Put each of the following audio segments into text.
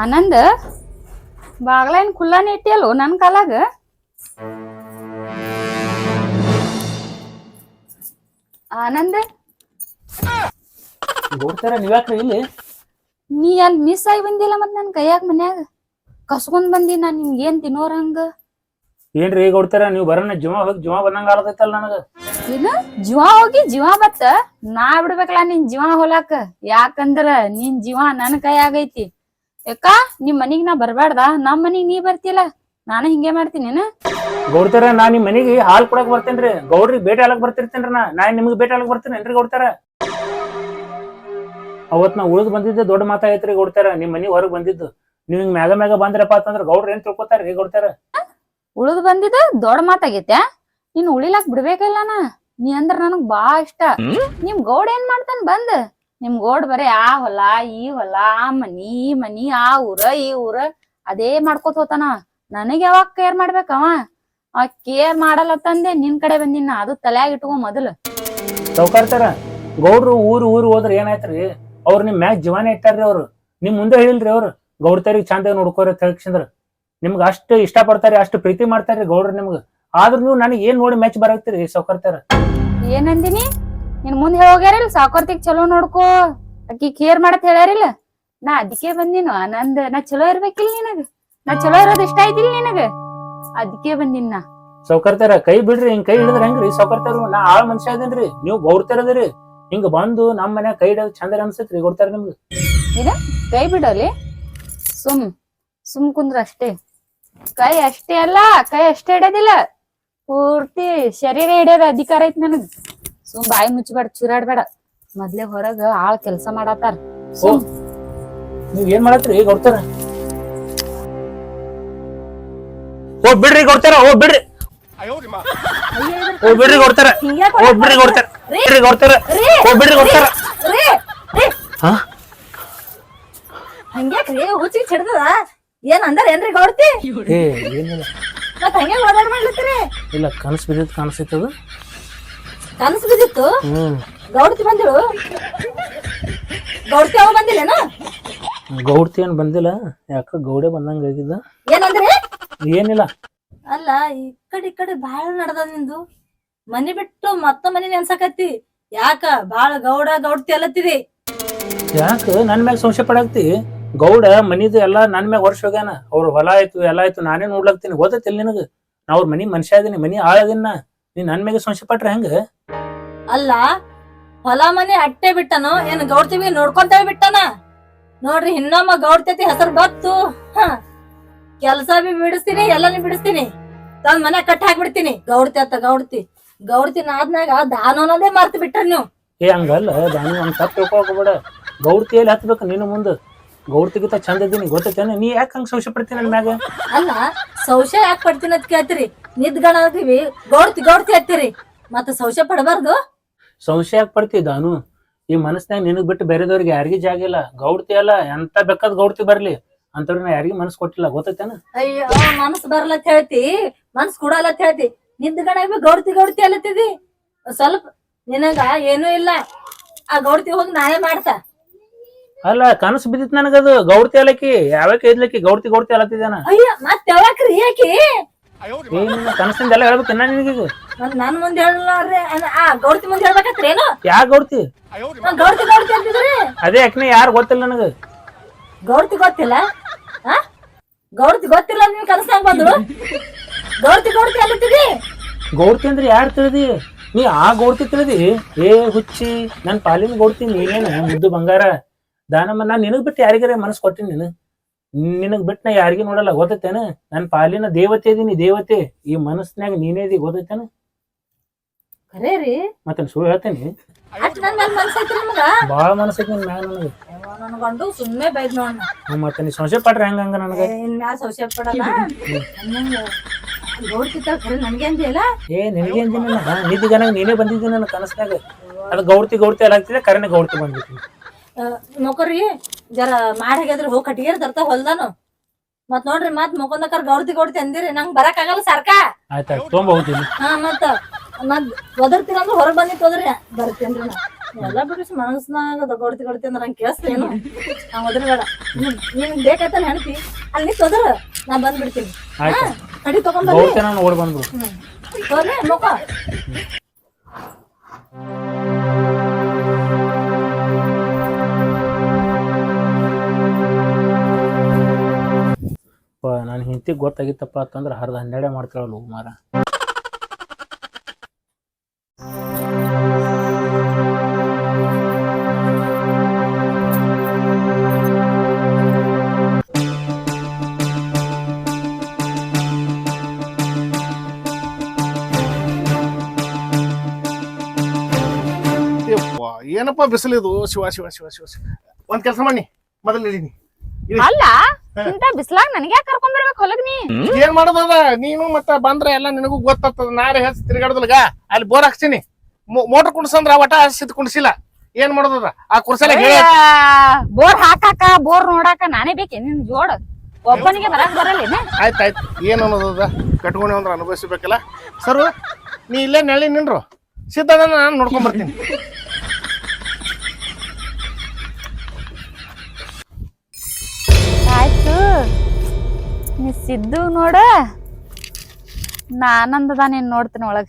ಆನಂದ್ ಬಾಗ್ಲ ಖುಲ್ಲಾನೆ ಖುಲ್ಲಾನೇ ಇಟ್ಟಿಯಲ್ಲೋ ನನ್ನ ಕಾಲಾಗ? ಆನಂದ್? ನೋಡ್ತಾರ ನೀವ್ಯಾಕ್ರಿ ಇಲ್ಲಿ? ನೀ ಅಲ್ಲಿ ಮಿಸ್ ಆಗಿ ಬಂದಿಲ್ಲ ಮತ್ ನನ್ ಕೈಯಾಗ ಮನ್ಯಾಗ? ಕಸ್ಕೊಂಡ್ ಬಂದಿ ನಾ ನಿಮ್ಗೆ ಏನ್ ತಿನ್ನೋರ್ ಹಂಗ? ಏನ್ರಿ ಈಗ ಕೊಡ್ತಾರ ನೀವು ಬರೋಣ ಜೀವ ಹೋಗಿ ಜೀವ ಬಂದಂಗ ಆಲತೈತಲ್ಲ ನನಗ? ಏನ? ಜೀವ ಹೋಗಿ ಜೀವ ಬತ್ತ? ನಾ ಬಿಡ್ಬೇಕಲ್ಲ ನಿನ್ ಜೀವ ಹೋಲಾಕ ಯಾಕಂದ್ರ ನಿನ್ ಜೀವ ನನ್ ಕೈಯಾಗೈತಿ ಯಾಕ? ನಿಮ್ ಮನಿಗ್ ನಾ ಬರ್ಬಾರ್ದ ನಮ್ ಮನಿಗ್ ನೀ ಬರ್ತಿಲ್ಲ? ನಾನು ಹಿಂಗೆ ಮಾಡ್ತೀನಿ ಗೌಡ್ತಾರ ನಾ ನಿಮ್ ಮನಿಗೆ ಹಾಲ್ ಕೊಡಕ್ ಬರ್ತೇನ್ರಿ. ಗೌಡ್ರಿಗೆ ಭೇಟಿ ಆಲಕ್ ಬರ್ತಿರ್ತೇನ್ರಿ ನಾ. ನಾ ನಿಮ್ಗೆ ಭೇಟಿ ಆಲಕ್ ಬರ್ತೇನೇನ್ರಿ ಗೌಡ್ತಾರ ಅವತ್ ನಾ ಉಳಿದ್ ಬಂದಿದ್ದೆ ದೊಡ್ಡ ಮಾತಾಗೈತ್ರಿ ಕೊಡ್ತಾರ ನಿಮ್ ಮನಿ ಹೊರಗ್ ಬಂದಿದ್ದು. ನೀವ್ ಹಿಂಗ್ ಮ್ಯಾಗ ಮ್ಯಾಗ ಬಂದ್ರಪ್ಪ ಅಂತಂದ್ರ ಗೌಡ್ರ ಏನ್ ತಿಳ್ಕೊತಾರ ಹೇಗ್ ಕೊಡ್ತಾರ ಉಳಿದ್ ಬಂದಿದ್ದ ದೊಡ್ಡ ಮಾತಾಗೈತೆ ನೀನ್ ಉಳಿಲಾಕ್ ಬಿಡ್ಬೇಕಲ್ಲ ನಾ. ನೀ ಅಂದ್ರ ನನಗ್ ಬಾ ಇಷ್ಟ. ನಿಮ್ ಗೌಡ್ ಏನ್ ಮಾಡ್ತಾನ ಬಂದ್? ನಿಮ್ ಗೌಡ್ ಬರೇ ಆ ಹೊಲ ಈ ಹೊಲ ಆ ಮನಿ ಈ ಮನಿ ಆ ಊರ ಈ ಊರ. ಅದೇ ಮಾಡ್ಕೊತ ಹೋತಾನ. ನನಗ್ ಯಾವಾಗ ಕೇರ್ ಮಾಡ್ಬೇಕವ ಆ ಕೇರ್ ಮಾಡಲ್ಲ ತಂದೆ ನಿನ್ ಕಡೆ ಬಂದಿನ ಅದು ತಲ್ಯಾಗ ಇಟ್ಕೊ ಮೊದಲು. ಸೌಕರ್ತಾರ ಗೌಡ್ರು ಊರು ಊರು ಹೋದ್ರ ಏನಾಯ್ತ್ರಿ? ಅವ್ರ ನಿಮ್ ಮ್ಯಾಚ್ ಜೀವನ ಇಟ್ಟಾರ್ರಿ ಅವ್ರು. ನಿಮ್ ಮುಂದೆ ಹೇಳಿಲ್ರಿ ಅವ್ರು. ಗೌಡ್ತಾರಿಗೆ ಚಂದ ನೋಡ್ಕೋರಿ ಅಂತ ನಿಮ್ಗೆ ಅಷ್ಟು ಇಷ್ಟ ಪಡ್ತಾರೆ ಅಷ್ಟು ಪ್ರೀತಿ ಮಾಡ್ತಾರ್ರಿ ಗೌಡ್ರು ನಿಮ್ಗೆ. ಆದ್ರೂ ನೀವು ನನಗೆ ಏನ್ ನೋಡಿ ಮ್ಯಾಚ್ ಬರಾಕ್ತಿರಿ ಸೌಕರ್ತಾರ ಏನಂದಿನಿ? ನಿನ್ ಮುಂದೆ ಹೋಗ್ಯಾರಿಲ್ಲ ಸಾಕೋರ್ತಿಗ್ ಚಲೋ ನೋಡ್ಕೋ. ಅಕ್ಕಿ ಕೇರ್ ಮಾಡತ್ ಹೇಳ್ಯಾರಿಲ್ಲ? ನಾ ಅದಕ್ಕೆ ಬಂದಿನ? ನಂದ್ ನಾ ಚಲೋ ಇರ್ಬೇಕಿಲ್ ನಿನಗ. ನಾ ಚಲೋ ಇರೋದ್ ಇಷ್ಟ ಆಯ್ತಿಲ್ಲ ನಿನಗ? ಅದಕ್ಕೆ ಬಂದಿನ ನಾ. ಸೌಕರ್ತಾರ ಕೈ ಬಿಡ್ರಿ ಹಿಂಗ್ ಕೈ ಹಿಡಿದ್ರ ಹೆಂಗ್ರಿ? ಸೌಕರ್ತಾರ ನಾ ಆಳ್ ಮನುಷ್ಯ ಅದೇನ್ರಿ ನೀವು ಗೌಡ್ತಾರದ್ರಿ ಹಿಂಗ ಬಂದು ನಮ್ ಮನ್ಯಾಗ ಕೈ ಹಿಡಿಯೋದ್ ಚಂದ ಅನ್ಸತ್ರಿ ಗೌಡ್ತಾರ ನಿಮ್ಗ? ಕೈ ಬಿಡಲಿ? ಸುಮ್ ಸುಮ್ ಕುಂದ್ರ ಅಷ್ಟೇ. ಕೈ ಅಷ್ಟೇ ಅಲ್ಲ ಕೈ ಅಷ್ಟೇ ಹಿಡಿಯೋದಿಲ್ಲ ಪೂರ್ತಿ ಶರೀರ ಹಿಡಿಯೋದ ಅಧಿಕಾರ ಐತ್ ನನಗ್. ಸುಮ್ ಬಾಯಿ ಮುಚ್ಚಬೇಡ ಚುರಾಡ್ಬೇಡ. ಮೊದ್ಲೇ ಹೊರಗ ಆಳ್ ಕೆಲ್ಸ ಮಾಡತ್ತಾರ. ಸುಮ್. ನೀವ್ ಏನ್ ಮಾಡತ್ರಿ ಕೊಡ್ತಾರ. ಓ ಬಿಡ್ರಿ ಕೊಡ್ತಾರ. ಓ ಬಿಡ್ರಿ. ಓ ಬಿಡ್ರಿ ಕೊಡ್ತಾರ. ಓ ಬಿಡ್ರಿ ಗೌಡ್ತಾರ ಬಿಡ್ರಿ ಗೌಡ್ತಾರ ಓ ಬಿಡ್ರಿ ಗೌಡ್ತಾರ ಹಾ? ಹಂಗ್ಯಾಕ್ರಿ ಹುಚ್ಚಿಗೆ ಹಿಡ್ದದ ಏನ್ ಅಂದಾರ ಏನ್ರಿ ಗೌಡ್ತಿ? ಏ ಏನಿಲ್ಲ. ಮತ್ ಹಂಗೆ ಓಡಾಡ್ ಮಾಡ್ಲತ್ತೀರಿ? ಇಲ್ಲ ಕನಸು ಬಿದ್ದಿತ್ತು ಕಾಣಿಸ್ತದ? ಕನಸು ಬಿದ್ದಿತ್ತು? ಹ್ಮ್. ಗೌಡ್ತಿ ಬಂದಿಳು? ಗೌಡ್ತಿ ಅವ ಬಂದಿಲ್ಲೇನ? ಗೌಡ್ತಿ ಏನ್ ಬಂದಿಲ್ಲ ಯಾಕ ಗೌಡೆ ಬಂದಂಗ ಆಗಿದ್ದ? ಏನಂದ್ರಿ ಏನಿಲ್ಲ. ಅಲ್ಲ ಈ ಕಡೆ ಈ ಕಡೆ ಬಾಳ ನಡ್ದ ನಿಂದು. ಮನಿ ಬಿಟ್ಟು ಮತ್ತ ಮನಿ ನೆನ್ಸಕತ್ತಿ ಯಾಕ? ಬಾಳ ಗೌಡ ಗೌಡ್ತಿ ಅಲ್ಲತ್ತಿದಿ. ಯಾಕ? ನನ್ ಮ್ಯಾಗ ಸಂಶಯ ಪಡಾಕ್ತಿ ಗೌಡ ಮನಿದು ಎಲ್ಲಾ ನನ್ ಮ್ಯಾಗ ವರ್ಷ ಹೋಗ್ಯಾನ. ಅವ್ರ ಹೊಲ ಆಯ್ತು ಎಲ್ಲ ಆಯ್ತು ನಾನೇ ನೋಡ್ಲಾಕ್ತೀನಿ. ಓದತ್ತಿಲ್ಲ ನಿನಗ? ನಾ ಅವ್ರ ಮನಿ ಮನುಷ್ಯ ಅದೀನಿ ಮನಿ ಆಳದಿನ ನೀ. ನನ್ ಮ್ಯಾಗ ಸಂಶಯ ಪಟ್ರ ಹೆಂಗ? ಅಲ್ಲ ಹೊಲ ಮನೆ ಅಟ್ಟೆ ಬಿಟ್ಟನು ಏನ್ ಗೌಡ್ತಿ ಬಿ ನೋಡ್ಕೊಂತ ಬಿಟ್ಟನ? ನೋಡ್ರಿ ಇನ್ನೊಮ್ಮ ಗೌಡ್ತೈತಿ ಹೆಸರು ಬತ್ತು ಹ. ಕೆಲ್ಸ ಬಿ ಬಿಡಿಸ್ತೀನಿ ಎಲ್ಲಾನು ಬಿಡಿಸ್ತೀನಿ. ತಂದ್ ಮನೆ ಕಟ್ಟ ಹಾಕ್ಬಿಡ್ತೀನಿ. ಗೌಡ್ತಿ ಅತ್ತ ಗೌಡ್ತಿ. ಗೌಡ್ತಿ ತಿನ್ನಾದ್ನಾಗ ದಾನ ಅನ್ನೋದೇ ಮರ್ತು ಬಿಟ್ರ ನೀವು. ಏ ಹಂಗಲ್ಲ ದಾನ ಹಂಗ ತಪ್ಪು ತಿಳ್ಕೊಬೇಡ ಗೌಡ್ತಿ ಎಲ್ಲಿ ಹತ್ಬೇಕು ನೀನು ಮುಂದ. ಗೌಡ್ತಿಗಿಂತ ಚಂದ ಇದ್ದೀನಿ ಗೊತ್ತೈತೇನ? ನೀ ಯಾಕೆ ಹಂಗ ಸಂಶಯ ಪಡ್ತೀನಿ ನನ್ ಮ್ಯಾಗ? ಅಲ್ಲ ಸಂಶಯ ಯಾಕೆ ಪಡ್ತೀನಿ ಅಂತ ಕೇಳ್ತೀರಿ. ನಿದ್ಗಣ ಆಗ್ತೀವಿ ಗೌರ್ತಿ ಗೌರ್ತಿ ಹತ್ತೀರಿ ಮತ್ತ ಸಂಶಯ ಪಡಬಾರ್ದು? ಸಂಶಯ ಯಾಕೆ ಪಡ್ತಿ ದಾನು? ಈ ಮನಸ್ನಾಗ ನಿನಗ್ ಬಿಟ್ಟು ಬೇರೆದವ್ರಿಗೆ ಯಾರಿಗೂ ಜಾಗ ಇಲ್ಲ. ಗೌಡ್ತಿ ಅಲ್ಲ ಎಂತ ಬೇಕಾದ್ ಗೌಡ್ತಿ ಬರ್ಲಿ. ಅಂತವ್ರಿಗೆ ನಾ ಯಾರಿಗೂ ಮನಸ್ಸು ಕೊಟ್ಟಿಲ್ಲ ಗೊತ್ತೈತೇನ? ಅಯ್ಯೋ ಮನಸ್ ಅಂತ ಹೇಳ್ತಿ ಮನಸ್ ಅಂತ ಹೇಳ್ತಿ. ಬಿ ಗೌಡ್ತಿ ಗೌಡ್ತಿ ಅಲ್ಲತ್ತಿದಿ? ಸ್ವಲ್ಪ ನಿನಗ ಏನೂ ಇಲ್ಲ. ಆ ಗೌಡ್ತಿ ಹೋಗಿ ನಾನೇ ಮಾಡ್ತಾ. ಅಲ್ಲ ಕನಸು ಬಿದ್ದಿತ್ ನನಗದು. ಗೌಡ್ತಿ ಅಲಕ್ಕಿ ಯಾವಕ್ಕೆ ಇದ್ಲಕ್ಕಿ ಗೌಡ್ತಿ ಗೌಡ್ತಿ ಅಲತ್ತಿದ್ದಾನ ಅಯ್ಯ ಮತ್ತೆ ಯಾವಾಕ್ರಿ ಯಾಕೆ ಏನಿಲ್ಲ ಕನಸಿಂದ ಎಲ್ಲ ಹೇಳ್ಬೇಕು ಇನ್ನ ನಿನಗೀಗ ಮತ್ ನನ್ ಮುಂದೆ ಹೇಳಲ್ರಿ ಆ ಗೌಡ್ತಿ ಮುಂದೆ ಹೇಳ್ಬೇಕತ್ರಿ ಏನು? ಯಾ ಗೌಡ್ತಿ? ಆ, ಗೌಡ್ತಿ ಗೌಡ್ತಿ ಅಂತಿದ್ರಿ ಅದೇ ಯಾಕನೆ ಯಾರು ಗೊತ್ತಿಲ್ಲ ನನಗ. ಗೌಡ್ತಿ ಗೊತ್ತಿಲ್ಲ? ಆ? ಗೌಡ್ತಿ ಗೊತ್ತಿಲ್ಲ ನೀವು ಕನಸಾಗ ಬಂದ್ರು ಗೌಡ್ತಿ ಗೌಡ್ತಿ ಅಲ್ಲಿ ಗೌಡ್ತಿ ಅಂದ್ರೆ ಯಾರು ತಿಳಿದಿ? ನೀ ಆ ಗೌಡ್ತಿ ತಿಳಿದಿ? ಏ ಹುಚ್ಚಿ ನನ್ ಪಾಲಿನ ಗೌಡ್ತಿ ನೀನೇನ? ಮುದ್ದು ಬಂಗಾರ. ದಾನಮ್ಮ ನಾನ್ ನಿನಗ್ ಬಿಟ್ಟು ಯಾರಿಗಾರ ಮನಸ್ಸು ಕೊಟ್ಟಿನಿ ನೀನು? ನಿನಗ್ ಬಿಟ್ಟು ನಾ ಯಾರಿಗೂ ನೋಡಲ್ಲ ಗೊತ್ತತೆನ? ನನ್ ಪಾಲಿನ ದೇವತೆ ಇದೀನಿ ದೇವತೆ. ಈ ಮನಸ್ನ್ಯಾಗ ನೀನೇ ಇದೀಗ ಖರೇ ರೀ ಮತ್ತೆ ಸುಳ್ಳು ಹೇಳ್ತೇನೆ. ಬಾಳ ಮನಸ್ಸೈತಿ ನಿನ್ ಮ್ಯಾಗ ನನಗೆ. ಅಯ್ಯೋ, ನನ್ ಗಂಡು ಸುಮ್ಮನೆ ಬೈದ್ ನೋಡ್ ಮತ್ತೆ ನೀ ಸಂಶಯ ಪಟ್ರೆ ಹೆಂಗ ಹಂಗ ನನಗೆ. ಇನ್ ಮ್ಯಾಲ ಸಂಶಯ ಪಡಲ್ಲ. ನನಗೆ ಖರೆ ನನ್ಗೆ ಅಂದಿಲ್ಲ ಏ ನಿನಗೆ ಅಂದಿನ ನಿದ್ದೆ ಗನಾಗ ನೀನೇ ಬಂದಿದ್ದೀನಿ ನನ್ನ ಕನಸ್ನಾಗ ಅದು ಗೌಡ್ತಿ ಗೌಡ್ತಿ ಅಲ್ಲಾಗ್ತಿದೆ ಕರೆನೆ ಗೌಡ್ತಿ ಬಂದ್ಬಿಟ್ಟು ಮೊಕರಿ ಜರ ಮಾಡಾಗ್ಯದ್ರಿ ಹೋಗಿ ಕಟ್ಟಿಗೆ ತರ್ತಾ ಹೊಲ್ದಾನು. ಮತ್ ನೋಡ್ರಿ ಮತ್ ಮುಕೊಂದಕರ್ ಗೌರ್ತಿ ಗೌಡ್ತಿ ಅಂದಿರಿ ನಂಗ್ ಬರಕ್ ಆಗಲ್ಲ ಸರ್ಕ. ಆಯ್ತಾ ತೊಂಬ ಹೋಗ್ತೀನಿ. ಹಾ ಮತ್ತ ಮತ್ ಒದರ್ತೀನಿ ಅಂದ್ರೆ ಹೊರಗ್ ಬಂದಿತ್ತು ಹೋದ್ರಿ ಬರ್ತೇನ್ರಿ ನಾ. ಎಲ್ಲ ಬಿಡಿಸಿ ಮನಸ್ನಾಗ ಗೌಡ್ತಿ ಗೌಡ್ತಿ ಅಂದ್ರೆ ನಂಗೆ ಕೇಳಿಸ್ತೇನು ನಾ ಬೇಡ. ನಿಮ್ಗೆ ಬೇಕಾಯ್ತಾನ ಹೆಣ್ತಿ ಅಲ್ಲಿ ತೊದ್ರ ನಾ ಬಂದ್ಬಿಡ್ತೀನಿ. ಕಡಿ ತಗೊಂಡ್ಬರ್ರಿ ಗೌಡ್ತೇನ ನೋಡಿ ಬಂದ್ಬಿಡು. ಹೋಗ್ರಿ ಮುಖ. ನಾನು ಹಿಂತಿ ಗೊತ್ತಾಗಿತ್ತಪ್ಪ ಅಂತಂದ್ರೆ ಹರ್ದ ಹನ್ನೆರಡೇ ಮಾಡ್ತಾಳಲ್ಲ ಮಾರ ಬಿಸಿಲಿದು ಶಿವ ಶಿವ ಶಿವ ಶಿವ ಶಿವ. ಒಂದ್ ಕೆಲಸ ಮಾಡಿ. ಮೊದಲು ನಡೀನಿ ಅಲ್ಲ ಇಂತ ಬಿಸ್ಲಾಗ್ ನನಗೆ ಕರ್ಕೊಂಡ್ ಬರ್ಬೇಕು? ಹೊಲಗ್ ನೀ. ಏನ್ ಮಾಡೋದದ? ನೀನು ಮತ್ತ ಬಂದ್ರೆ ಎಲ್ಲ ನಿನಗೂ ಗೊತ್ತಾಗ್ತದ. ನಾರೇ ಹೆಚ್ಚು ತಿರ್ಗಾಡೋದಲ್ಗ. ಅಲ್ಲಿ ಬೋರ್ ಹಾಕ್ತೀನಿ ಮೋಟರ್ ಕುಡ್ಸಂದ್ರ ಒಟ ಸಿದ್ ಕುಣಿಸಿಲ್ಲ. ಏನ್ ಮಾಡೋದದ? ಆ ಕುರ್ಸಲ ಹೇಳಿ. ಬೋರ್ ಹಾಕಾಕ ಬೋರ್ ನೋಡಾಕ ನಾನೇ ಬೇಕೆ? ನಿನ್ ಜೋಡ. ಒಬ್ಬನಿಗೆ ಬರಕ್ ಬರಲ್ಲೇನ ಆಯ್ತಾಯ್ತು ಏನ್ ಅನ್ನೋದದ? ಕಟ್ಕೊಂಡಿ ಅಂದ್ರೆ ಅನುಭವಿಸ್ಬೇಕಲ್ಲ. ಸರ್ ನೀ ಇಲ್ಲೇ ನಳ್ಳಿ ನಿನ್ರು ಸಿದ್ಧ ನಾನು ನೋಡ್ಕೊಂಡ್ ಬರ್ತೀನಿ. ಆಯ್ತು. ನೀ ಸಿದ್ದು ನೋಡ. ನಾ ಆನಂದದ ನೀನ್ ನೋಡ್ತೀನಿ ಒಳಗ.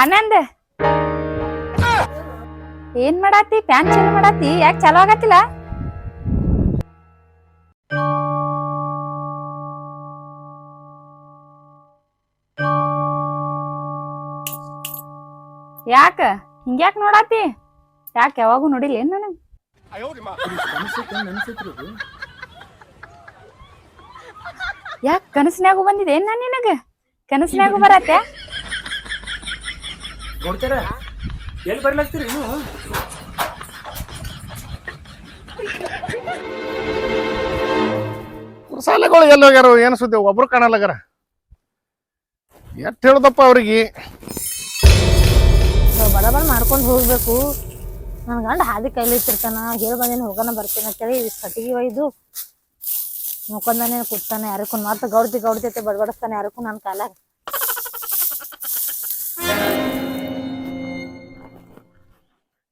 ಆನಂದ. ಏನ್ ಮಾಡಾತಿ? Fan change ಮಾಡಾತಿ? ಯಾಕೆ ಚಲೋ ಆಗತ್ತಿಲ್ಲ? ಯಾಕ? ಹಿಂಗ್ಯಾಕ್ ನೋಡಾತಿ? ಯಾಕೆ ಯಾವಾಗೂ ನೋಡಿಲ್ಲ ಏನ್ ನನಗೆ? ಯಾಕ ಕನಸಿನ್ಯಾಗು ಬಂದಿದೆ? ಏನ್ ನಾನು ನಿನಗ? ಕನಸಿನ್ಯಾಗು ಬರತ್ತೆ? ನೋಡ್ತಾರ ಎಲ್ಲಿ ಬರ್ಲಾಗ್ತೀರಿ ನೀವು ಸಾಲಗಳು ಎಲ್ಲಿ ಹೋಗ್ಯಾರ ಏನು ಸುದ್ದಿ? ಒಬ್ರು ಕಾಣಲ್ಲಗಾರ. ಎಷ್ಟು ಹೇಳ್ದಪ್ಪ ಅವ್ರಿಗೆ? ಬಡ ಬಡ ಮಾಡ್ಕೊಂಡು ಹೋಗ್ಬೇಕು. ನನ್ ಗಂಡ ಹಾದಿ ಕೈಲಿ ಇಟ್ಟಿರ್ತಾನ ಹೇಳಿ ಬಂದೇನು ಹೋಗೋಣ ಬರ್ತೀನಿ ಅಂತೇಳಿ ಕಟ್ಟಿಗೆ ಒಯ್ದು ಮುಖಂದನೇ ಕೂತಾನೆ ಯಾರಕ್ಕೂ ಮತ್ತೆ ಗೌಡ್ತಿ ಗೌಡ್ತಿ ಬಡಬಡಿಸ್ತಾನೆ ಯಾರಕ್ಕೂ ನನ್ನ ಕಾಲ.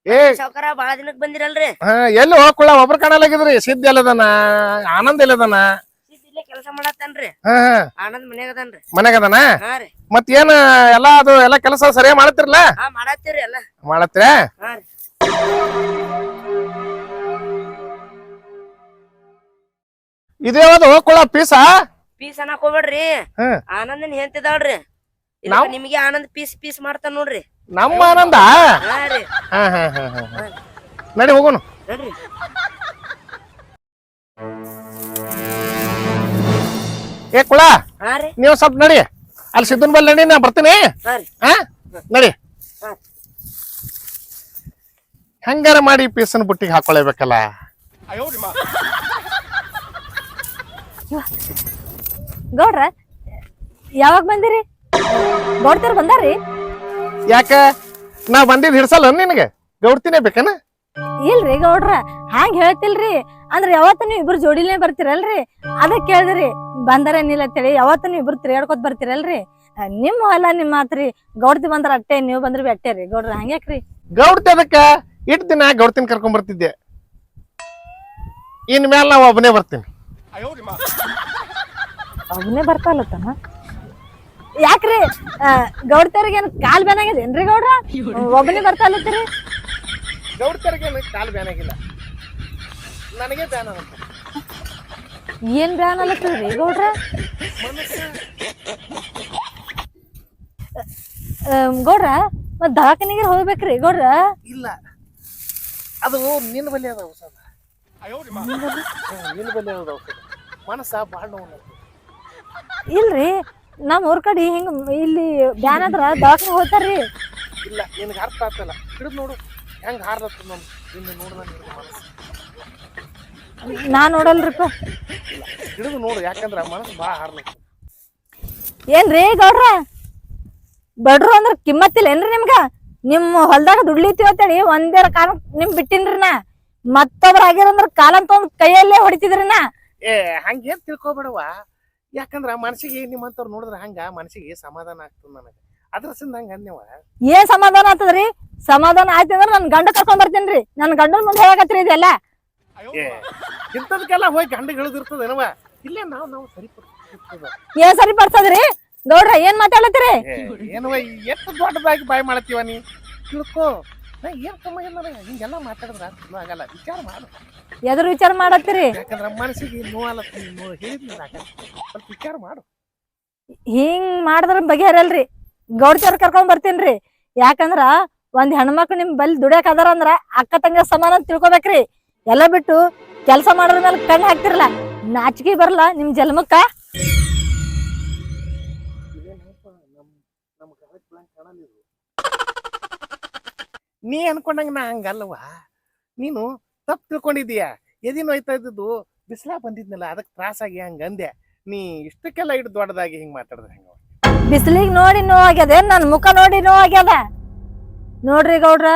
ಏ! ಸಾವ್ಕಾರ ಬಾಳ ದಿನಕ್ ಬಂದಿರಲ್ರಿ? ಹಾ, ಎಲ್ಲಿ ಹೋಗ್ಕೊಳ್ಳ ಒಬ್ರು ಕಾಣಲಾಗಿದ್ರಿ ಸಿದ್ಧ ಎಲ್ಲದನ? ಆನಂದ್ ಎಲ್ಲದನ? ಕೆಲಸ ಮಾಡತ್ತನ್ರಿ. ಆನಂದ್ ಮನ್ಯಾಗ ಅದನ್ರಿ. ಮನ್ಯಾಗ ಅದನ? ರೀ. ಮತ್ ಏನ ಎಲ್ಲಾ ಅದು ಎಲ್ಲಾ ಕೆಲಸ ಸರಿಯಾಗಿ ಮಾಡತ್ತಿರಲ್ಲ? ಹಾ ಮಾಡತ್ತೀರಿ ಎಲ್ಲ. ಮಾಡತ್ತೀರ? ಹಾ ರೀ. ಇದೇವದು ಹೋಗ್ಕೊಳ್ಳ ಪೀಸ? ಪೀಸ್ ಅನ್ನಕ್ ಹೋಗ್ಬೇಡ್ರಿ. ಹ್ಮ್. ಆನಂದನ್ ಹೆಂತಿದಾಳ್ರಿ ನಾವ್- ನಿಮಗೆ ಆನಂದ್ ಪೀಸ್ ಪೀಸ್ ಮಾಡ್ತಾನ ನೋಡ್ರಿ. ನಮ್ಮ ಆನಂದ? ಹಾ ರೀ. ಹಾ ಹಾ ಹಾ ಹಾ ಹಾ. ನಡಿ ಹೋಗೋಣ. ನೋಡ್ರಿ. ಏ ಕುಳ ಹಾ ರೀ. ನೀವು ಸ್ವಲ್ಪ ನಡಿ. ಅಲ್ಲಿ ಸಿದ್ದನ್ ಬಲ್ಲಿ ನಡಿ ನಾ ಬರ್ತೇನೆ. ಹಾ ನಡಿ. ಹಂಗಾರ ಹೆಂಗಾರ ಮಾಡಿ ಪೀಸನ್ ಬುಟ್ಟಿಗೆ ಹಾಕೊಳ್ಳೇಬೇಕಲ್ಲ? ಗೌಡ್ರ ಯಾವಾಗ ಬಂದಿರಿ? ಗೌಡ್ತರ್ ಬಂದಾರಿ ಯಾಕ? ನಾ ಬಂದಿದ್ ಹಿಡ್ಸಲ್ಲ ನಿನಗೆ? ಗೌಡ್ತಿನೇ ಬೇಕನ? ಇಲ್ರಿ ಗೌಡ್ರ ಹ್ಯಾಂಗ್ ಹೇಳ್ತಿಲ್ರಿ? ಅಂದ್ರ ಯಾವತ್ತ ನೀವು ಇಬ್ರು ಜೋಡಿಲೇ ಬರ್ತಿರಲ್ರಿ? ಅದಕ್ಕೆ ಕೇಳಿದ್ರಿ ಬಂದರೇನಿಲ್ಲ ಅಂತೇಳಿ ಯಾವತ್ತ ನೀವು ಇಬ್ರು ತಿರ್ಗಾಡ್ಕೊತ ಬರ್ತಿರಲ್ರಿ? ನಿಮ್ ಹೊಲ ನಿಮ್ ಮಾತ್ರಿ ಗೌಡ್ತಿ ಬಂದ್ರ ಅಟ್ಟೆ ನೀವು ಬಂದ್ರ ಬಿ ಅಟ್ಟೆ ರೀ. ಗೌಡ್ರ ಹಂಗ್ಯಾಕ್ರಿ? ಗೌಡ್ತಿ ಅದಕ್ಕ ಇಟ್ ದಿನ ಗೌಡ್ತಿನ ಕರ್ಕೊಂಡ್ ಬರ್ತಿದ್ದೆ. ಇನ್ ಮ್ಯಾಲ ನಾವ್ ಒಬ್ಬನೇ ಬರ್ತೀನಿ. ಅವನೇ ಬರ್ತಾಲತ್ತನ ಯಾಕ್ರಿ? ಗೌಡ್ತಿಯವ್ರಿಗೆ ಏನ್ ಕಾಲ್ ಬೇನಾಗ್ಯದೇನ್ರಿ ಗೌಡ್ರ? ಒಬ್ಬನೇ ಬರ್ತಾಲತ್ತೀರಿ ಗೌಡ್ತರಿಗೆ ಕಾಲು ಬೇನಾಗಿಲ್ಲ ನನಗೆ ಬ್ಯಾನ ಏನ್ ಬ್ಯಾನ್ ಅಲ್ಲತ್ತೀರಿ ಗೌಡ್ರ? ಗೌಡ್ರ ಮತ್ ದವಾಖಾನಿಗೆ ಹೋಗ್ಬೇಕ್ರಿ ಗೌಡ್ರ? ಇಲ್ಲ. ಅದು ನಿನ್ನ ಬಲಿ ಅದ ಔಷಧ. ನಿನ್ನ ಬಲ್ಲಿ ಅದ ಔಷಧ. ಮನಸ್ಸ ಭಾಳ ನೋವು ಇಲ್ರಿ ನಮ್ ಊರ್ ಕಡೆ ಹಿಂಗ ಇಲ್ಲಿ ಬ್ಯಾನ್ ಆದ್ರ ದವಾಖಾನೆ ಹೋಗ್ತಾರ್ರಿ. ಇಲ್ಲ ನಿನ್ಗೆ ಅರ್ಥ ಆಗ್ತಲ್ಲ. ಹಿಡಿದು ನೋಡು. ಹೆಂಗ್ ಹಾರ್ಲತ್ತ ನಮ್ ಇನ್ನು ಮನಸ್ಸು. ನಾ ನೋಡಲ್ರಿಪ್ಪ. ಹಿಡಿದು ನೋಡು ಯಾಕಂದ್ರ ಮನಸ್ಸು ಬಾ ಹಾರ್ಲಿಕ್ಕೆ ಏನ್ರಿ ಗೌಡ್ರ? ಬಡ್ರು ಅಂದ್ರ ಕಿಮ್ಮತ್ತಿಲ್ಲ ಏನ್ರಿ ನಿಮ್ಗ? ನಿಮ್ ಹೊಲ್ದಾಗ ಅಂತ ಅಂತೇಳಿ ಒಂದೇ ಕಾಲ ನಿಮ್ ಬಿಟ್ಟಿನ್ರಿ ನಾ. ಮತ್ತೊಬ್ರ ಆಗಿರಂದ್ರ ಕಾಲಂತ ಒಂದ್ ಕೈಯಲ್ಲೇ ಹೊಡಿತಿದ್ರಿ ನಾ. ಏ ಹಂಗೇನ್ ತಿಳ್ಕೊಬೇಡವ ಯಾಕಂದ್ರ ಮನಸ್ಸಿಗೆ ನಿಮ್ಮಂತವ್ರು ನೋಡಿದ್ರ ಹಂಗ ಮನಸ್ಸಿಗೆ ಸಮಾಧಾನ ಆಗ್ತದ ನನಗೆ. ಅದ್ರ ಸಿಂದ ಹಂಗ ಏನ್ ಸಮಾಧಾನ ಆತದ್ರಿ ಸಮಾಧಾನ ಆಯ್ತು ಅಂದ್ರೆ ನನ್ ಗಂಡ ಕರ್ಕೊಂಡ್ ಬರ್ತೇನ್ರಿ. ನನ್ ಗಂಡನ ಮುಂದೆ ಹೇಳಕತ್ರಿ ಇದೆಲ್ಲ? ಇಂಥದಕ್ಕೆಲ್ಲ ಹೋಗಿ ಗಂಡಿಗೆ ಇಳಿದಿರ್ತದೇನವ ಇಲ್ಲೇ ನಾವು ನಾವು ಸರಿಪಡಿಸ್ತದ ಏನ್ ಸರಿಪಡ್ಸದ್ರಿ? ಗೌಡ್ರ ಏನ್ ಮಾತಾಡತ್ತೀರಿ ಏನವ ಎಷ್ಟು ದೊಡ್ಡದಾಗಿ ಬಾಯ್ ಮಾಡತ್ತೀವ ನೀ? ತಿಳ್ಕೊ. ನಾ ಏನ್ ಕಮ್ಮ ಇಲ್ಲ ಹಿಂಗೆಲ್ಲ ಮಾತಾಡಿದ್ರ ಚಲೋ ಆಗಲ್ಲ. ವಿಚಾರ ಮಾಡು. ಎದ್ರ ವಿಚಾರ ಮಾಡತ್ತೀರಿ? ಯಾಕಂದ್ರ ಮನಸ್ಸಿಗೆ ನೋವಲ್ಲ ಹೇಳಿದ್ನಿ ಸ್ವಲ್ಪ ವಿಚಾರ ಮಾಡು. ಹಿಂಗ್ ಮಾಡಿದ್ರ ಬಗೆಹರಲ್ರಿ ಗೌಡ್ತಿಯವ್ರ ಕರ್ಕೊಂಡ್ ಬರ್ತೀನ್ರಿ. ಯಾಕಂದ್ರ ಒಂದ್ ಹೆಣ್ಮಕ್ಳು ನಿಮ್ ಬಲ್ ದುಡಿಯಕ್ ಅದಾರ ಅಂದ್ರ ಅಕ್ಕ ತಂಗ ಸಮಾನ ಅಂತ ತಿಳ್ಕೊಬೇಕ್ರಿ. ಎಲ್ಲ ಬಿಟ್ಟು ಕೆಲಸ ಮಾಡೋದ್ರ ಮೇಲೆ ಕಣ್ಣು ಹಾಕ್ತಿರಲ್ಲ ನಾಚಿಕೆ ಬರಲ್ಲ ನಿಮ್ ಜನ್ಮಕ್ಕ. ನೀ ಅನ್ಕೊಂಡಂಗ ನಾ ಹಂಗಲ್ವಾ? ನೀನು ತಪ್ಪು ತಿಳ್ಕೊಂಡಿದೀಯ ಎದಿನ ಹೋಯ್ತಾ ಇದ್ದದ್ದು ಬಿಸಿಲಾ ಬಂದಿದ್ನಲ್ಲ ಅದಕ್ಕೆ ತ್ರಾಸಾಗಿ ಹಂಗ ಅಂದೆ. ನೀ ಇಷ್ಟಕ್ಕೆಲ್ಲ ಇಟ್ಟು ದೊಡ್ಡದಾಗಿ ಹಿಂಗ್ ಮಾತಾಡಿದ್ರೆ ಹೆಂಗ. ಬಿಸಿಲಿಗೆ ನೋಡಿ ನೋವಾಗ್ಯದ ನನ್ ಮುಖ ನೋಡಿ ನೋವಾಗ್ಯದ ನೋಡ್ರಿ ಗೌಡ್ರ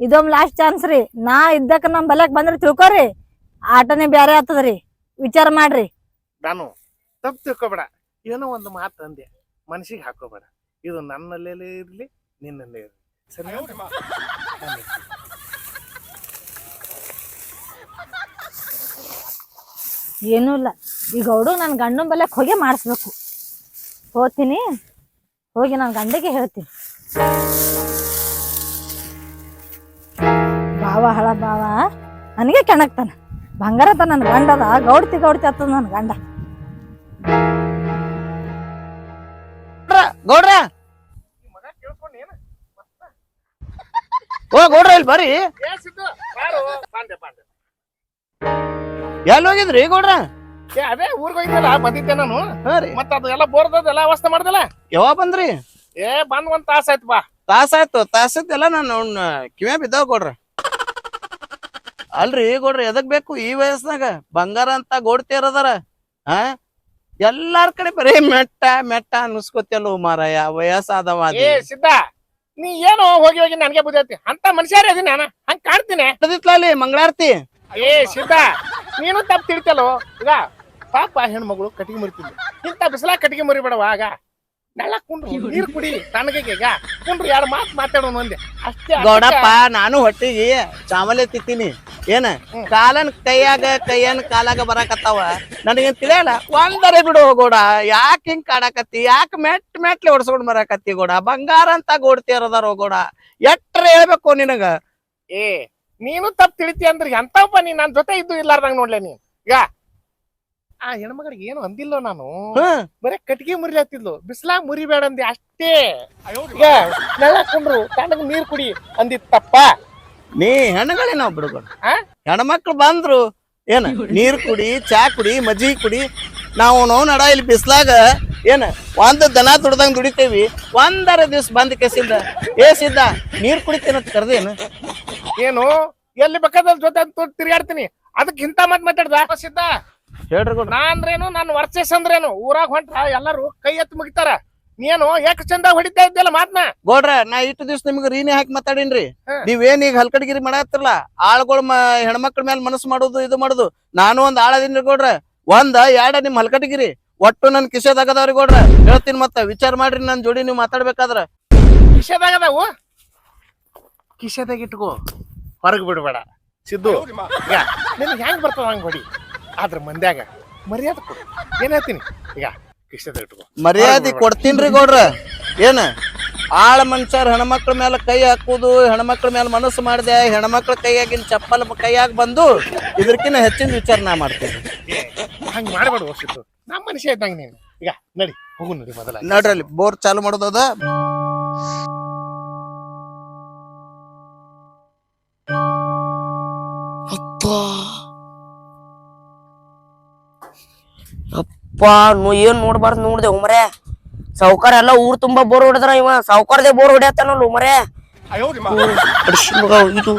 ಇದೊಮ್ ಲಾಸ್ಟ್ ಚಾನ್ಸ್ ರೀ. ನಾ ಇದ್ದಕ್ಕ ನಮ್ ಬಲಕ್ ಬಂದ್ರೆ ತಿಳ್ಕೊರಿ. ಆಟನೇ ಬ್ಯಾರೆ ಆತದ್ರಿ ವಿಚಾರ ಮಾಡ್ರಿ. ನಾನು ತಪ್ಪು ತಿಳ್ಕೊಬೇಡ. ಏನೋ ಒಂದು ಮಾತು ಅಂದೆ. ಮನಸ್ಸಿಗೆ ಹಾಕೋಬೇಡ. ಇದು ನನ್ನಲ್ಲೇ ಇರ್ಲಿ ನಿನ್ನಲ್ಲೇ ಇರ್ಲಿ. ಸರಿ ಏನೂ ಇಲ್ಲ. ಈ ಗೌಡು ನನ್ನ ಗಂಡನ ಬಲಕ್ ಹೋಗಿ ಮಾಡಿಸ್ಬೇಕು. ಹೋಗ್ತೀನಿ. ಹೋಗಿ ನನ್ನ ಗಂಡಗೆ ಹೇಳ್ತೀನಿ. ಬಾವ ಹಳ ಭಾವ ನನಗೆ ಕೆಣಕ್ತಾನ. ಬಂಗಾರ ತ ನನ್ನ ಗಂಡದ ಗೌಡ್ತಿ ಗೌಡ್ತಿ ಆತದ ನನ್ನ ಗಂಡ. ಗೌಡ್ರ ಓ ಗೌಡ್ರ ಇಲ್ಲಿ ಬರ್ರಿ. ಎಲ್ಲಿ ಹೋಗಿದ್ರಿ ಗೌಡ್ರ? ಏ ಅದೇ ಊರಿಗೆ ಹೋಗಿದ್ದಲ್ಲ ಬಂದಿದ್ದೆ ನಾನು. ಹಾ ರೀ. ಮತ್ತ ಅದು ಎಲ್ಲ ಬೋರ್ದದ ಎಲ್ಲ ಅವಸ್ಥೆ ಮಾಡ್ದಲ್ಲ? ಯಾವಾಗ ಬಂದ್ರಿ? ಏ ಬಂದ್ ಒಂದ್ ತಾಸ ಆಯ್ತು ಬಾ. ತಾಸ ಆಯ್ತು. ತಾಸತ್ತೆಲ್ಲ ನಾನು ಅವ್ನ ಕಿವ್ಯಾ ಬಿದ್ದಾವ ಗೌಡ್ರ. ಅಲ್ರಿ ಗೌಡ್ರ ಎದಕ್ ಬೇಕು ಈ ವಯಸ್ಸಿನಾಗ? ಬಂಗಾರ ಅಂತ ಗೋಡ್ತೇರದಾರ ಅದಾರ ಎಲ್ಲಾರ ಎಲ್ಲಾರ್ ಕಡೆ ಬರೀ ಮೆಟ್ಟ ಮೆಟ್ಟ ಅನ್ನಿಸ್ಕೊತಿಯಲ್ಲ ಮಾರಾಯ ವಯಸ್ಸಾದವ ಏ ಸಿದ್ಧ ನೀ ಏನು ಹೋಗಿ ಹೋಗಿ ನನ್ಗೆ ಬುದ್ಧಿ ಅಂತ ಮನುಷ್ಯರೇ ಅದೀನಿ ನಾನು ಹಂಗ್ ಕಾಣ್ತೀನಿ. ಅಲ್ಲಿ ಮಂಗಳಾರತಿ? ಏ ಸಿದ್ಧ ನೀನು ತಪ್ಪು ತಿಳ್ತಲ್ಲೋ ಈಗ ಪಾಪ ಹೆಣ್ಮಗಳು ಕಟ್ಟಿಗೆ ಮುರಿತೀನಿ ಇಂಥ ಬಿಸಿಲ ಕಟ್ಟಿಗೆ ಮುರಿಬೇಡವ ಆಗ? ಕುಂಡ್ರು ನೀರ್ ಕುಡಿ ತಣ್ಣಗೆ ಈಗ ಕುಂಡ್ರು ಎರಡು ಮಾತು ಮಾತಾಡೋಣ ಒಂದೆ. ಅಷ್ಟೇ ಗೌಡಪ್ಪ ನಾನು ಹೊಟ್ಟಿಗೆ ಚಾಮಲೆ ತಿತ್ತೀನಿ. ಏನ. ಕಾಲನ್ ಕೈಯಾಗ ಕೈಯನ್ ಕಾಲಾಗ ಬರಾಕತ್ತಾವ? ನನಗೇನ್ ತಿಳಿಯಲ್ಲ? ಒಂದರೆ ಬಿಡು ಗೌಡ ಯಾಕೆ ಹಿಂಗ್ ಕಾಡಾಕತ್ತಿ? ಯಾಕೆ ಮೆಟ್ ಮೆಟ್ಲಿ ಹೊಡ್ಸ್ಕೊಂಡ್ ಬರಾಕತ್ತಿ ಗೌಡ? ಬಂಗಾರ ಅಂತ ಗೋಡ್ತಿಯರದಾರೋ ಗೌಡ? ಎಟ್ರ ಹೇಳ್ಬೇಕು ನಿನಗ? ಏ ನೀನು ತಪ್ಪು ತಿಳಿತಿ ಅಂದ್ರೆ ಎಂತಪ್ಪ ನೀನ್? ನನ್ ಜೊತೆ ಇದ್ದು ಇಲ್ಲಾರ್ದಂಗ ನೋಡ್ಲೆ ನೀನ್. ಈಗ ಆ ಹೆಣ್ಮಗಳಿಗೆ ಏನು ಅಂದಿಲ್ಲ ನಾನು. ಬರೀ ಬರೇ ಕಟ್ಟಿಗೆ ಮುರಿಲತ್ತಿದ್ಲು ಬಿಸಿಲಾಗ ಮುರಿಬೇಡ ಅಂದಿ ಅಷ್ಟೇ. ಈಗ ನೆಲ ಕುಂಡ್ರು ತಣ್ಣಗೆ ನೀರ್ ಕುಡಿ ಅಂದಿತ್ತಪ್ಪ. ನೀ ಹೆಣ್ಣುಗಳೇ ಬಿಡುಗಡ ಆ? ಹೆಣ್ಮಕ್ಳು ಬಂದ್ರು ಏನ ನೀರ್ ಕುಡಿ ಚಾ ಕುಡಿ ಮಜ್ಜಿಗೆ ಕುಡಿ ನಾವು ನೋವು ನಡ ಇಲ್ಲಿ ಬಿಸ್ಲಾಗ ಏನ ಒಂದ್ ದನ ದುಡ್ದಂಗ್ ದುಡಿತೇವಿ. ಒಂದರ ದಿವ್ಸ ಬಂದ್ ಕೆಸಿಂದ ಏ ಸಿದ್ದ ನೀರ್ ಕುಡಿತೇನ ಕರ್ದೇನ ಏನು? ಎಲ್ಲಿ ಬೇಕಾದ ಜೊತೆ ಅಂತ ತಿರ್ಗಾಡ್ತೀನಿ. ಅದಕ್ಕಿಂತ ಇಂತ ಮಾತ್ ಮಾತಾಡ್ದ? ಸಿದ್ಧ ಹೇಳ್ರಿ ಗೌಡ್ರ ನಾ ಅಂದ್ರೇನು ನನ್ನ ವರ್ಚಸ್ ಅಂದ್ರೇನು ಊರಾಗ ಹೊಂಟ್ರ ಎಲ್ಲರೂ ಕೈ ಎತ್ತಿ ಮುಗಿತಾರ. ನೀನು ಯಾಕ ಚಂದ ಹೊಡಿತಾ ಇದ್ದಲ್ಲ ಮಾತ್ನ? ಗೌಡ್ರ ನಾ ಇಷ್ಟು ದಿವ್ಸ ನಿಮ್ಗೆ ರೀನಿ ಹಾಕಿ ಮಾತಾಡೀನ್ರಿ. ಹಾ. ನೀವೇನ್ ಈಗ ಹಲ್ಕಡ್ಗಿರಿ ಮಾಡತ್ತಿರಲ್ಲ ಆಳ್ಗಳು ಮ ಹೆಣ್ಮಕ್ಳ ಮೇಲೆ ಮನಸ್ಸು ಮಾಡೋದು ಇದು ಮಾಡೋದು. ನಾನು ಒಂದ್ ಆಳದಿನ್ರಿ ಗೌಡ್ರ. ಒಂದ ಎರಡ ನಿಮ್ ಹಲ್ಕಟ್ಗಿರಿ ಒಟ್ಟು ನನ್ ಕಿಶೆದಾಗದವ್ರಿ ಗೌಡ್ರ. ಹೇಳ್ತೀನಿ ಮತ್ತ ವಿಚಾರ ಮಾಡ್ರಿ ನನ್ ಜೋಡಿ ನೀವು ಮಾತಾಡ್ಬೇಕಾದ್ರ. ಕಿಶೆದಾಗ ಅದಾವು ಕಿಶೆದಾಗ ಇಟ್ಕೋ. ಹೊರಗ್ ಬಿಡ್ಬೇಡ. ಸಿದ್ದು ನಿನಗೆ ಹೆಂಗ್ ಬರ್ತಾವ ಹಂಗ್ ಹೊಡಿ? ಆದ್ರ ಮಂದ್ಯಾಗ ಮರ್ಯಾದೆ ಕೊಡು. ಏನ್ ಹೇಳ್ತೀನಿ? ಈಗ ಕಿಶೆದಾಗ ಇಟ್ಕೋ. ಮರ್ಯಾದೆ ಕೊಡ್ತೀನ್ರಿ ಗೌಡ್ರ. ಏನ? ಆಳ ಮನುಷ್ಯರ್ ಹೆಣ್ಮಕ್ಳ ಮೇಲೆ ಕೈ ಹಾಕುದು ಹೆಣ್ಮಕ್ಳ ಮೇಲೆ ಮನಸ್ಸು ಮಾಡಿದೆ ಹೆಣ್ಮಕ್ಳ ಕೈಯಾಗಿನ ಚಪ್ಪಲ್ ಕೈಯಾಗಿ ಬಂದು ಇದಕ್ಕಿಂತ ಹೆಚ್ಚಿನ ವಿಚಾರ ನಾ ಮಾಡ್ತೀನಿ ಹಂಗ ಮಾಡ್ಬೇಡ ಸಿದ್ದು ನಮ್ಮ ಮನುಷ್ಯ ಇದ್ದಂಗ ನೀನು. ಈಗ ನಡಿ ಹೋಗು ನಡಿ ಮೊದಲ ನೋಡ್ರಲ್ಲಿ ಬೋರ್ ಚಾಲು ಮಾಡೋದದ? ಅಪ್ಪ ನೋ ಏನ್ ನೋಡ್ಬಾರ್ದು ನೋಡ್ದೆ ಉಮರೆ. ಸಾವ್ಕಾರ ಎಲ್ಲ ಊರ್ ತುಂಬಾ ಬೋರ್ ಹೊಡೆದ್ರ ಇವ. ಸಾವುಕಾರದೇ ಬೋರ್ ಹೊಡ್ಯಾತಾನಲ್ಲ ಉಮರೆ. ಇದು